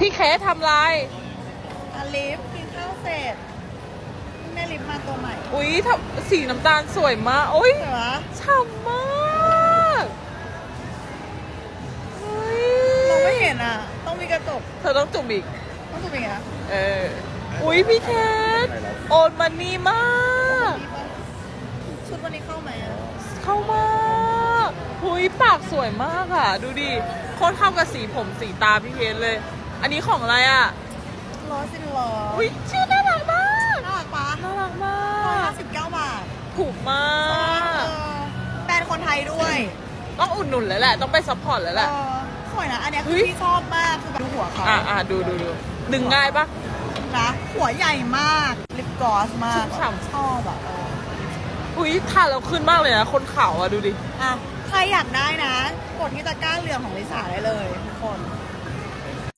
พี่เคสทำไรอาลิฟกินข้าวเสร็จแม่ลิฟมาตัวใหม่อุ๊ยทำสีน้ำตาลสวยมากโอ้ย เหรอฉ่ำมากเฮ้ยมองไม่เห็นอะ ต้องมีกระจกเธอต้องจุ่มอีก ต้องถูกเป็นไงคะเออ อุ๊ยพี่เคสโอนมันนี่มาก ดีปะชุดวันนี้เข้าไหมอะเข้ามากหุยปากสวยมากอะ ดูดิ โคตรเข้ากับสีผมสีตาพี่เคสเลย อันนี้ของอะไรอะร้อยสิบล้ออุ้ยชื่อน่ารักมากน่ารักปะน่ารักมาร้อยห้ากสิบเก้าบาทถูกมาเอก อแบรนด์คนไทยด้วยต้องอุดหนุนแล้วแหละ ต้องไปซัพพอร์ตแล้วแหละ เออสวยนะ อันเนี้ยเฮ้คือยพี่ชอบมาก คือแบบดูหัวเขาอะอะดูดูดูดึงง่ายปะ นะ หัวใหญ่มาก ลิปกลอสมากชุ่มฉ่ำ ชอบอะเอออุ้ยทานแล้วขึ้นมากเลยนะ คนขาวอะ ดูดิ อะ ใครอยากได้นะ กดที่ตะกร้าเหลืองของลิซ่าได้เลยทุกคน